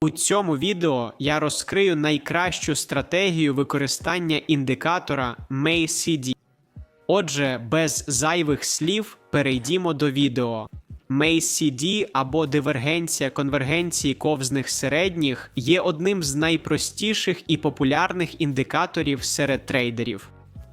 У цьому відео я розкрию найкращу стратегію використання індикатора MACD. Отже, без зайвих слів перейдімо до відео. MACD або дивергенція конвергенції ковзних середніх є одним з найпростіших і популярних індикаторів серед трейдерів.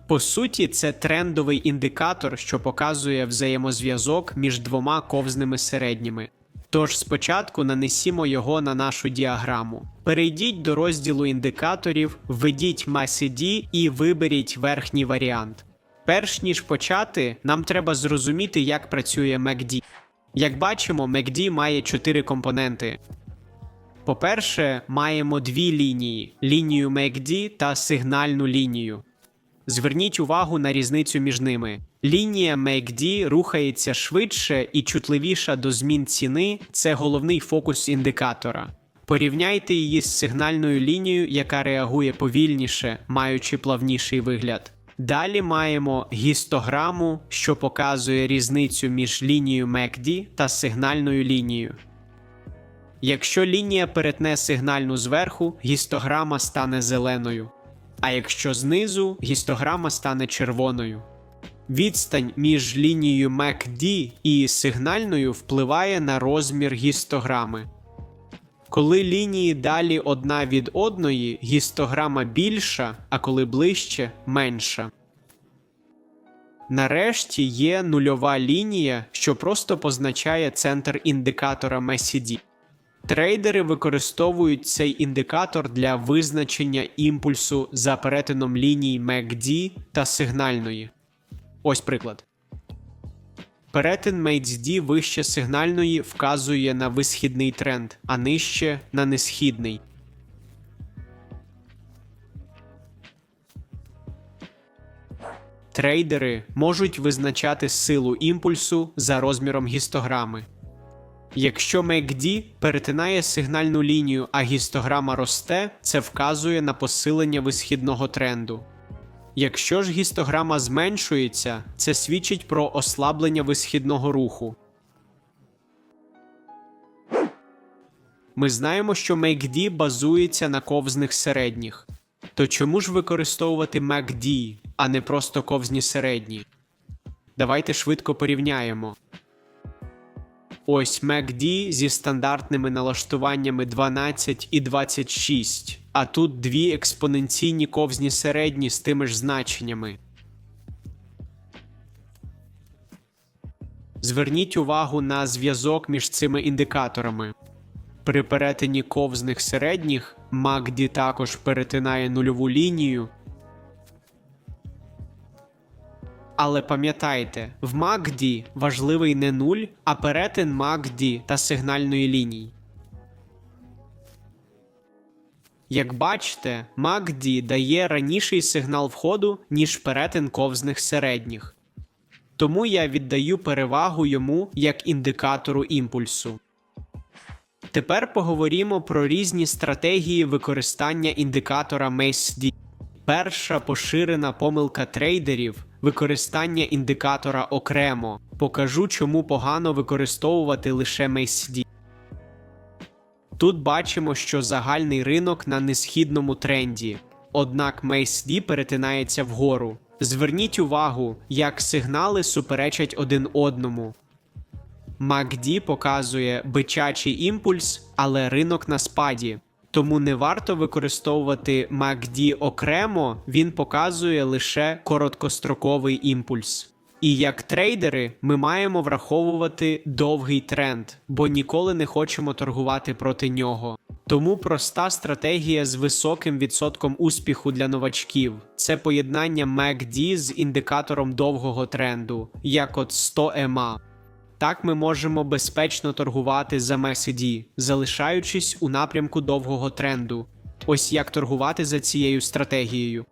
По суті, це трендовий індикатор, що показує взаємозв'язок між двома ковзними середніми. Тож спочатку нанесімо його на нашу діаграму. Перейдіть до розділу індикаторів, введіть MACD і виберіть верхній варіант. Перш ніж почати, нам треба зрозуміти, як працює MACD. Як бачимо, MACD має чотири компоненти. По-перше, маємо дві лінії: лінію MACD та сигнальну лінію. Зверніть увагу на різницю між ними. Лінія MACD рухається швидше і чутливіша до змін ціни це головний фокус індикатора. Порівняйте її з сигнальною лінією, яка реагує повільніше, маючи плавніший вигляд. Далі маємо гістограму, що показує різницю між лінією MACD та сигнальною лінією. Якщо лінія перетне сигнальну зверху, гістограма стане зеленою. А якщо знизу, гістограма стане червоною. Відстань між лінією MACD і сигнальною впливає на розмір гістограми. Коли лінії далі одна від одної, гістограма більша, а коли ближче менша. Нарешті є нульова лінія, що просто позначає центр індикатора MACD. Трейдери використовують цей індикатор для визначення імпульсу за перетином ліній MACD та сигнальної. Ось приклад. Перетин MACD вище сигнальної вказує на висхідний тренд, а нижче на несхідний. Трейдери можуть визначати силу імпульсу за розміром гістограми. Якщо MACD перетинає сигнальну лінію, а гістограма росте, це вказує на посилення висхідного тренду. Якщо ж гістограма зменшується, це свідчить про ослаблення висхідного руху. Ми знаємо, що MACD базується на ковзних середніх. То чому ж використовувати MACD, а не просто ковзні середні? Давайте швидко порівняємо. Ось MACD зі стандартними налаштуваннями 12 і 26, а тут дві експоненційні ковзні середні з тими ж значеннями. Зверніть увагу на зв'язок між цими індикаторами. При перетині ковзних середніх MACD також перетинає нульову лінію. Але пам'ятайте, в MACD важливий не нуль, а перетин MACD та сигнальної лінії. Як бачите, MACD дає раніший сигнал входу, ніж перетин ковзних середніх. Тому я віддаю перевагу йому як індикатору імпульсу. Тепер поговоримо про різні стратегії використання індикатора MACD. Перша поширена помилка трейдерів використання індикатора окремо. Покажу, чому погано використовувати лише MACD. Тут бачимо, що загальний ринок на несхідному тренді, однак MACD перетинається вгору. Зверніть увагу, як сигнали суперечать один одному. MACD показує бичачий імпульс, але ринок на спаді. Тому не варто використовувати MACD окремо, він показує лише короткостроковий імпульс. І як трейдери ми маємо враховувати довгий тренд, бо ніколи не хочемо торгувати проти нього. Тому проста стратегія з високим відсотком успіху для новачків це поєднання MACD з індикатором довгого тренду, як от 100 EMA. Так ми можемо безпечно торгувати за MACD, залишаючись у напрямку довгого тренду. Ось як торгувати за цією стратегією.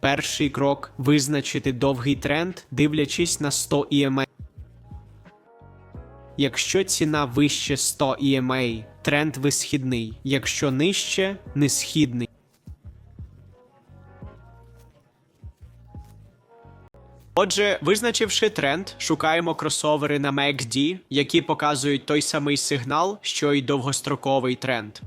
Перший крок визначити довгий тренд, дивлячись на 100 EMA. Якщо ціна вище 100 EMA, тренд висхідний, якщо нижче несхідний. Отже, визначивши тренд, шукаємо кросовери на MACD, які показують той самий сигнал, що й довгостроковий тренд.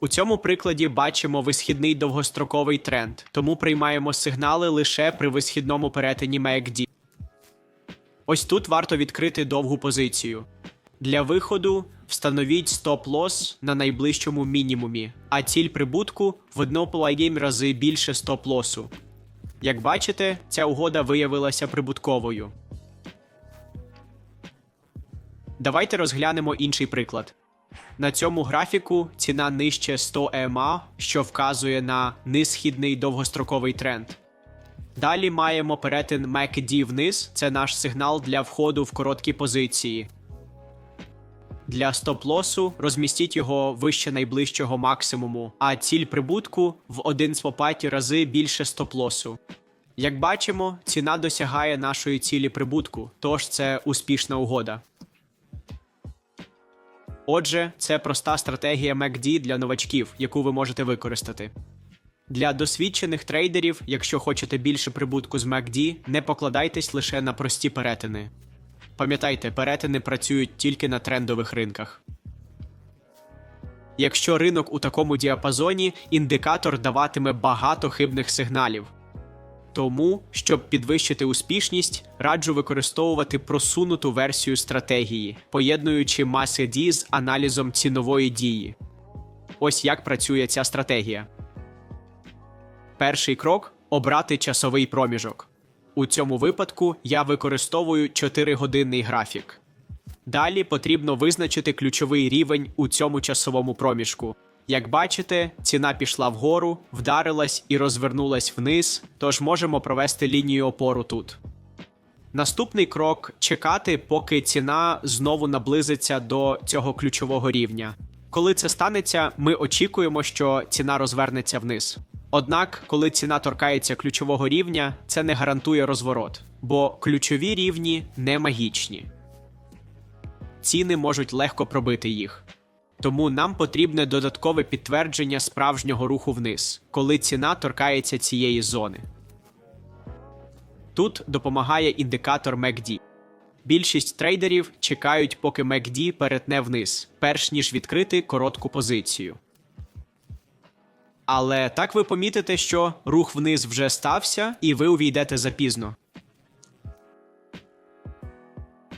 У цьому прикладі бачимо висхідний довгостроковий тренд, тому приймаємо сигнали лише при висхідному перетині MACD. Ось тут варто відкрити довгу позицію. Для виходу встановіть стоп-лосс на найближчому мінімумі, а ціль прибутку в 1,5 рази більше стоп-лосу. Як бачите, ця угода виявилася прибутковою. Давайте розглянемо інший приклад. На цьому графіку ціна нижче 100 EMA, що вказує на низхідний довгостроковий тренд. Далі маємо перетин MACD вниз, це наш сигнал для входу в короткі позиції. Для стоп-лосу розмістіть його вище найближчого максимуму, а ціль прибутку в 1,5 рази більше стоп-лосу. Як бачимо, ціна досягає нашої цілі прибутку, тож це успішна угода. Отже, це проста стратегія MACD для новачків, яку ви можете використати. Для досвідчених трейдерів, якщо хочете більше прибутку з MACD, не покладайтесь лише на прості перетини. Пам'ятайте, перетини працюють тільки на трендових ринках. Якщо ринок у такому діапазоні, індикатор даватиме багато хибних сигналів. Тому, щоб підвищити успішність, раджу використовувати просунуту версію стратегії, поєднуючи маси дій з аналізом цінової дії. Ось як працює ця стратегія. Перший крок обрати часовий проміжок. У цьому випадку я використовую 4-годинний графік. Далі потрібно визначити ключовий рівень у цьому часовому проміжку. Як бачите, ціна пішла вгору, вдарилась і розвернулась вниз, тож можемо провести лінію опору тут. Наступний крок чекати, поки ціна знову наблизиться до цього ключового рівня. Коли це станеться, ми очікуємо, що ціна розвернеться вниз. Однак, коли ціна торкається ключового рівня, це не гарантує розворот, бо ключові рівні не магічні. Ціни можуть легко пробити їх. Тому нам потрібне додаткове підтвердження справжнього руху вниз, коли ціна торкається цієї зони. Тут допомагає індикатор MACD. Більшість трейдерів чекають, поки MACD перетне вниз, перш ніж відкрити коротку позицію. Але так ви помітите, що рух вниз вже стався, і ви увійдете запізно.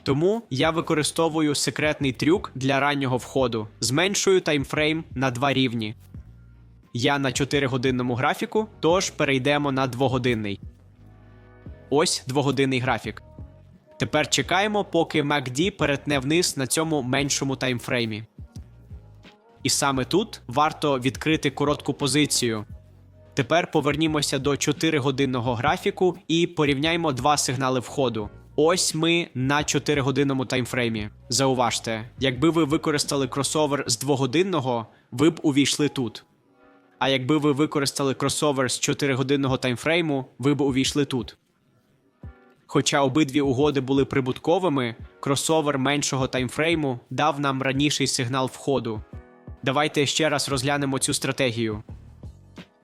Тому я використовую секретний трюк для раннього входу, зменшую таймфрейм на два рівні. Я на 4-годинному графіку, тож перейдемо на 2-годинний. Ось 2-годинний графік. Тепер чекаємо, поки MACD перетне вниз на цьому меншому таймфреймі. І саме тут варто відкрити коротку позицію. Тепер повернімося до 4-годинного графіку і порівняємо два сигнали входу. Ось ми на 4-годинному таймфреймі. Зауважте, якби ви використали кросовер з 2-годинного, ви б увійшли тут. А якби ви використали кросовер з 4-годинного таймфрейму, ви б увійшли тут. Хоча обидві угоди були прибутковими, кросовер меншого таймфрейму дав нам раніший сигнал входу. Давайте ще раз розглянемо цю стратегію.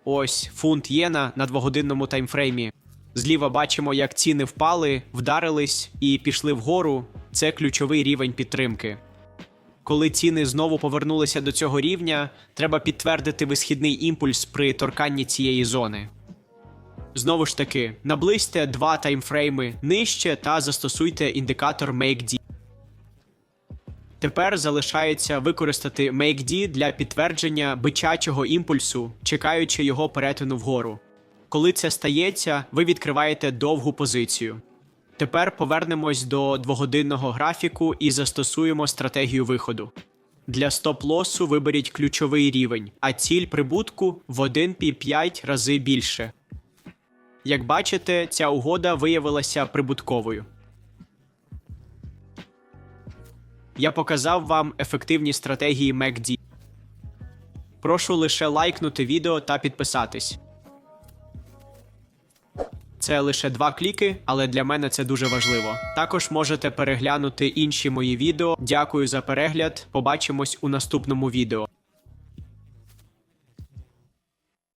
Ось фунт єна на двогодинному таймфреймі. Зліва бачимо, як ціни впали, вдарились і пішли вгору. Це ключовий рівень підтримки. Коли ціни знову повернулися до цього рівня, треба підтвердити висхідний імпульс при торканні цієї зони. Знову ж таки, наблизьте два таймфрейми нижче та застосуйте індикатор MakeD. Тепер залишається використати MakeD для підтвердження бичачого імпульсу, чекаючи його перетину вгору. Коли це стається, ви відкриваєте довгу позицію. Тепер повернемось до двогодинного графіку і застосуємо стратегію виходу. Для стоп-лосу виберіть ключовий рівень, а ціль прибутку в 1,5 рази більше. Як бачите, ця угода виявилася прибутковою. Я показав вам ефективні стратегії MACD. Прошу лише лайкнути відео та підписатись. Це лише два кліки, але для мене це дуже важливо. Також можете переглянути інші мої відео. Дякую за перегляд. Побачимось у наступному відео.